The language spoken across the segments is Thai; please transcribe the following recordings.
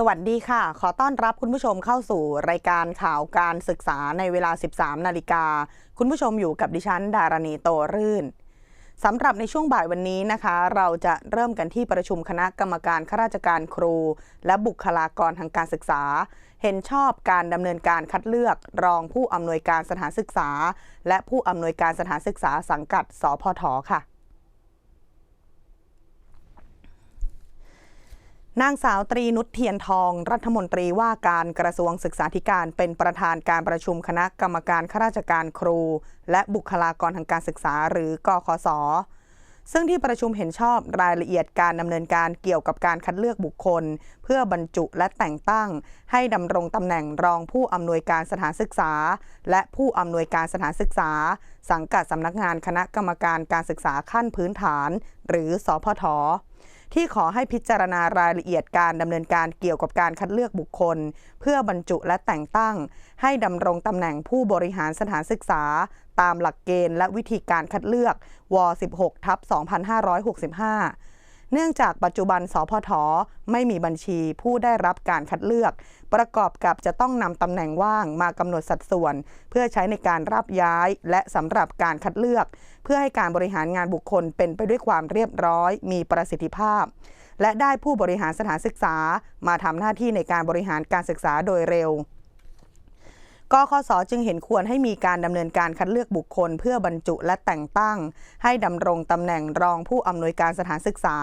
สวัสดีค่ะ ขอต้อนรับคุณผู้ชมเข้าสู่รายการข่าวการศึกษาในเวลา 13 นาฬิกา คุณผู้ชมอยู่กับดิฉัน ดารณีโตรื่น สำหรับในช่วงบ่ายวันนี้นะคะ เราจะเริ่มกันที่ประชุมคณะกรรมการข้าราชการครู และบุคลากรทางการศึกษา เห็นชอบการดำเนินการคัดเลือก รองผู้อำนวยการสถานศึกษา และผู้อำนวยการสถานศึกษาสังกัด สพทค่ะ นางสาวตรีนุชเทียนทอง รัฐมนตรีว่าการกระทรวงศึกษาธิการเป็นประธานการประชุมคณะกรรมการข้าราชการครู และบุคลากรทางการศึกษาหรือกคสซึ่งที่ประชุมเห็นชอบรายละเอียดการดำเนินการเกี่ยวกับการคัดเลือกบุคคล เพื่อบรรจุและแต่งตั้ง ให้ดำรงตำแหน่งรองผู้อำนวยการสถานศึกษา และผู้อำนวยการสถานศึกษา สังกัดสำนักงานคณะกรรมการการศึกษาขั้นพื้นฐาน หรือสพท ที่ขอให้พิจารณารายละเอียดการดำเนินการเกี่ยวกับการคัดเลือกบุคคล เพื่อบรรจุและแต่งตั้ง ให้ดำรงตำแหน่งผู้บริหารสถานศึกษา ตามหลักเกณฑ์และวิธีการคัดเลือกว 16ทับ2565 เนื่องจากปัจจุบันสพทไม่มีบัญชีผู้ได้รับการคัดเลือก ประกอบกับจะต้องนำตำแหน่งว่างมากำหนดสัดส่วน เพื่อใช้ในการรับย้ายและสำหรับการคัดเลือก เพื่อให้การบริหารงานบุคคลเป็นไปด้วยความเรียบร้อย มีประสิทธิภาพ และได้ผู้บริหารสถานศึกษา มาทำหน้าที่ในการบริหารการศึกษาโดยเร็ว กคสจึงเห็นควรให้มีการดำเนินการคัดเลือกบุคคล เพื่อบรรจุและแต่งตั้ง ให้ดำรงตำแหน่งรองผู้อำนวยการสถานศึกษา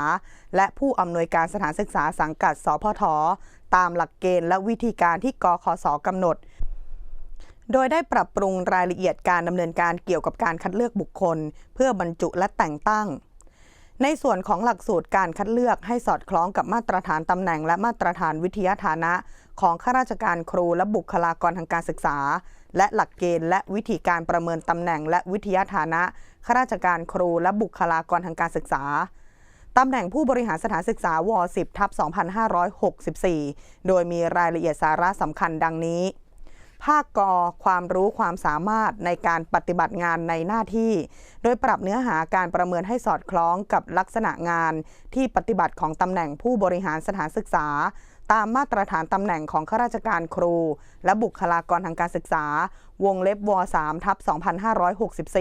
และผู้อำนวยการสถานศึกษาสังกัด สพท ตามหลักเกณฑ์และวิธีการที่กคสกำหนด โดยได้ปรับปรุงรายละเอียดการดำเนินการเกี่ยวกับการคัดเลือกบุคคล เพื่อบรรจุและแต่งตั้ง ในส่วนของหลักสูตรการคัดเลือกให้สอดคล้องกับมาตรฐานตำแหน่ง และมาตรฐานวิทยาฐานะ ของข้าราชการครูและบุคลากรทางการศึกษา และหลักเกณฑ์และวิธีการประเมินตำแหน่ง และวิทยาฐานะข้าราชการครูและบุคลากรทางการศึกษาตำแหน่งผู้บริหารสถานศึกษาว10ทับ2564 โดยมีรายละเอียดสาระสำคัญดังนี้ ภาคกอความรู้ความสามารถในการปฏิบัติงานในหน้าที่ โดยปรับเนื้อหาการประเมินให้สอดคล้องกับลักษณะงานที่ปฏิบัติของตำแหน่งผู้บริหารสถานศึกษา ตามมาตรฐานตำแหน่งของข้าราชการครู และบุคลากรทางการศึกษา วงเล็บว3ทับ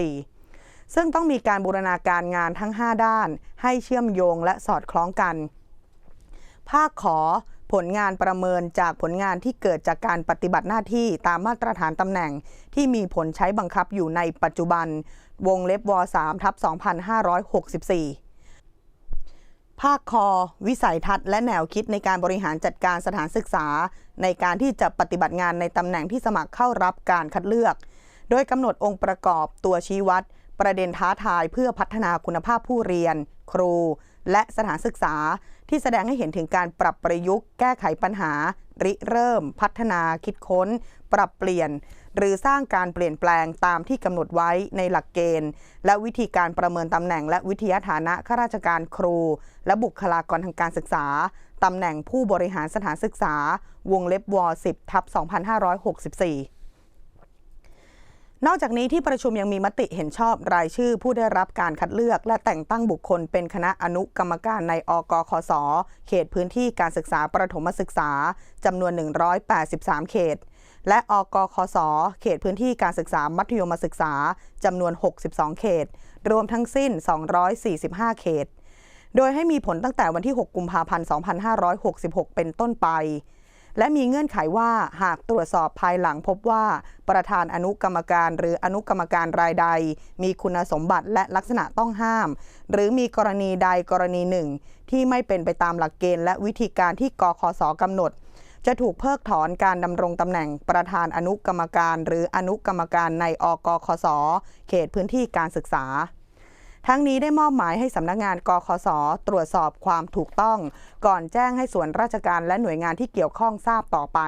2564ซึ่งต้องมีการบูรณาการงานทั้ง 5 ด้าน ให้เชื่อมโยงและสอดคล้องกัน ภาคขอ ผลงานประเมินจากผลงานที่เกิดจากการปฏิบัติหน้าที่ตามมาตรฐานตำแหน่ง ที่มีผลใช้บังคับอยู่ในปัจจุบัน วงเล็บว3ทับ2564 ภาคคอ วิสัยทัศน์และแนวคิดในการบริหารจัดการสถานศึกษา ในการที่จะปฏิบัติงานในตำแหน่งที่สมัครเข้ารับการคัดเลือก โดยกำหนดองค์ประกอบตัวชี้วัด ประเด็นท้าทายเพื่อพัฒนาคุณภาพผู้เรียน ครู และสถานศึกษา ที่แสดงให้เห็นถึงการปรับประยุกต์แก้ไขปัญหา ริเริ่ม พัฒนาคิดค้น ปรับเปลี่ยน หรือสร้างการเปลี่ยนแปลงตามที่กำหนดไว้ในหลักเกณฑ์ และวิธีการประเมินตำแหน่ง และวิทยาฐานะข้าราชการครู และบุคลากรทางการศึกษาตำแหน่งผู้บริหารสถานศึกษา วงเล็บว10ทับ2564 นอกจากนี้ที่ประชุมยังมีมติเห็นชอบรายชื่อผู้ได้รับการคัดเลือก และแต่งตั้งบุคคลเป็นคณะอนุกรรมการในอกคส เขตพื้นที่การศึกษาประถมศึกษาจำนวน 183 เขต และอกคส เขตพื้นที่การศึกษามัธยมศึกษาจำนวน 62 เขต รวมทั้งสิ้น 245 เขต โดยให้มีผลตั้งแต่วันที่ 6 กุมภาพันธ์ 2566 เป็นต้นไป และมีเงื่อนไขว่าหากตรวจสอบภายหลังพบว่าประธานอนุกรรมการหรืออนุกรรมการรายใด มีคุณสมบัติและลักษณะต้องห้าม หรือมีกรณีใดกรณีหนึ่ง ที่ไม่เป็นไปตามหลักเกณฑ์และวิธีการที่กคสกำหนด จะถูกเพิกถอนการดำรงตำแหน่งประธานอนุกรรมการ หรืออนุกรรมการในอกคสเขตพื้นที่การศึกษา ทั้งนี้ได้มอบหมายให้สำนักงานกคสตรวจสอบความถูกต้อง ก่อนแจ้งให้ส่วนราชการและหน่วยงานที่เกี่ยวข้องทราบต่อไป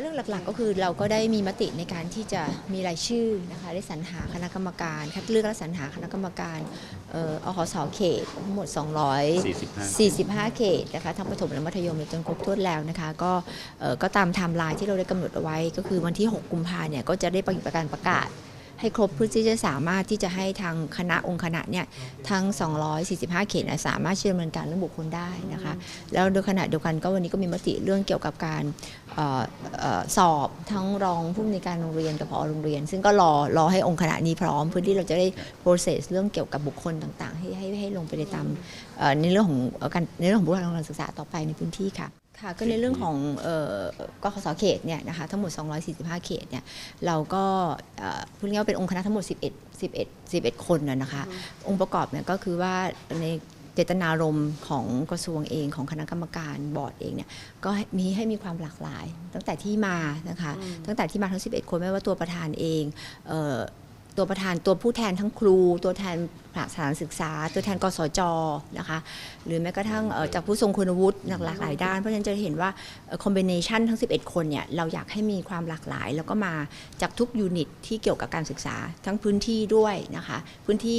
เรื่องหลักๆก็คือเราก็ได้มีมติในการที่จะมีรายชื่อนะคะได้สรรหาคณะกรรมการ คัดเลือกและสรรหาคณะกรรมการเอออคสเขตทั้งหมด 245 เขตนะคะทั้งประถมและมัธยมจนครบถ้วนแล้วนะคะก็ก็ตามไทม์ไลน์ที่เราได้กำหนดเอาไว้ ก็คือวันที่ 6 กุมภาเนี่ยก็จะได้ประกาศประกาศ ให้ครบเพื่อที่จะสามารถที่จะให้ทางคณะองค์คณะเนี่ยทั้ง 245 เขตเนี่ยสามารถเชื่อดำเนินการเรื่องบุคคลได้นะคะแล้วโดยขณะเดียวกันก็วันนี้ก็มีมติเรื่องเกี่ยวกับการออสอบทั้งรองผู้อำนวยการโรงเรียนกับผอโรงเรียน ซึ่งก็รอรอให้องค์คณะนี้พร้อมเพื่อที่เราจะได้ process เรื่องเกี่ยวกับบุคคลต่างๆ ให้ให้ให้ลงไปในตามในเรื่องของการในเรื่องของบุคลากรทางศึกษาต่อไปในพื้นที่ค่ะ ค่ะก็ในเรื่องของเอ่อกขสเขตเนี่ยนะคะทั้งหมด 245 เขตเนี่ยเราก็เอ่อพูดง่ายๆว่าเป็นองค์คณะทั้งหมด 11 11 11 คนนะนะคะ องค์ประกอบเนี่ยก็คือว่าในเจตนารมณ์ของกระทรวงเองของคณะกรรมการบอร์ดเองเนี่ยก็ให้มีให้มีความหลากหลาย ตั้งแต่ที่มานะคะตั้งแต่ที่มาทั้ง 11 คนไม่ว่าตัวประธานเองเอ่อตัวประธานตัวผู้แทนทั้งครู ตัวแทน สถานศึกษา ตัวแทนกสจนะคะหรือแม้กระทั่งจากผู้ทรงคุณวุฒิหลากหลายด้าน เพราะฉะนั้นจะเห็นว่าคอมบิเนชันทั้ง 11 คนเนี่ยเราอยากให้มีความหลากหลาย แล้วก็มาจากทุกยูนิตที่เกี่ยวกับการศึกษาทั้งพื้นที่ด้วยนะคะพื้นที่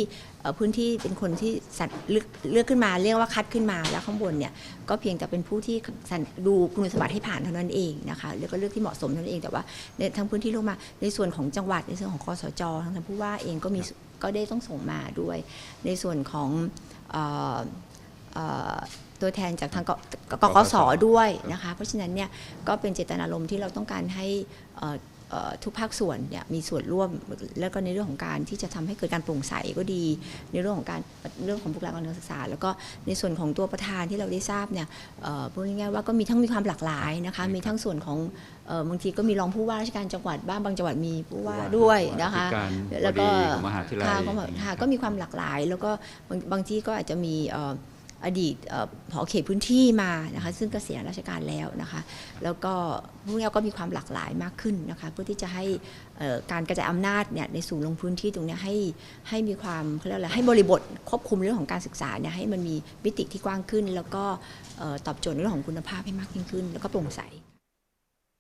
พื้นที่เป็นคนที่สัตว์เลือกขึ้นมาเรียกว่าคัดขึ้นมาแล้วข้างบนเนี่ยก็เพียงแต่เป็นผู้ที่ดูคุณสมบัติให้ผ่านเท่านั้นเองนะคะแล้วก็เลือกที่เหมาะสมเท่านั้นเองแต่ว่าในทั้งพื้นที่ลงมาในส่วนของจังหวัดในส่วนของคอสจทางท่านผู้ว่าเองก็มี ก็ได้ต้องส่งมาด้วย ในส่วนของออตัวแทนจากทางกกสด้วยนะคะ เพราะฉะนั้นเนี่ยก็เป็นเจตนารมณ์ที่เราต้องการให้อ่อ ทุกภาคส่วนเนี่ยมีส่วนร่วมแล้วก็ในเรื่องของการที่จะทำให้เกิดการโปร่งใสก็ดี ในเรื่องของการเรื่องของบุคลากรทางศึกษา แล้วก็ในส่วนของตัวประธานที่เราได้ทราบเนี่ยเอ่อพูดง่ายๆว่าก็มีทั้งมีความหลากหลายนะคะมีทั้งส่วนของเอ่อบางทีก็มีรองผู้ว่าราชการจังหวัดบ้างบางจังหวัดมีผู้ว่าด้วยนะคะการแล้วก็บดีของมหาวิทยาลัยค่ะก็แบบค่ะก็มีความหลากหลาย แล้วก็บางบางที่ก็อาจจะมีเอดีตผอเขตพื้นที่มานะคะซึ่งเกษียณราชการแล้วนะคะแล้วก็พวกนี้ก็มีความหลากหลายมากขึ้นนะคะเพื่อที่จะให้การกระจายอำนาจเนี่ยในสู่ลงพื้นที่ตรงนี้ให้ให้มีความเขาเรียกอะไรให้บริบทควบคุมเรื่องของการศึกษาเนี่ยให้มันมีมิติที่กว้างขึ้น แล้วก็ตอบโจทย์เรื่องของคุณภาพให้มากยิ่งขึ้น แล้วก็โปร่งใส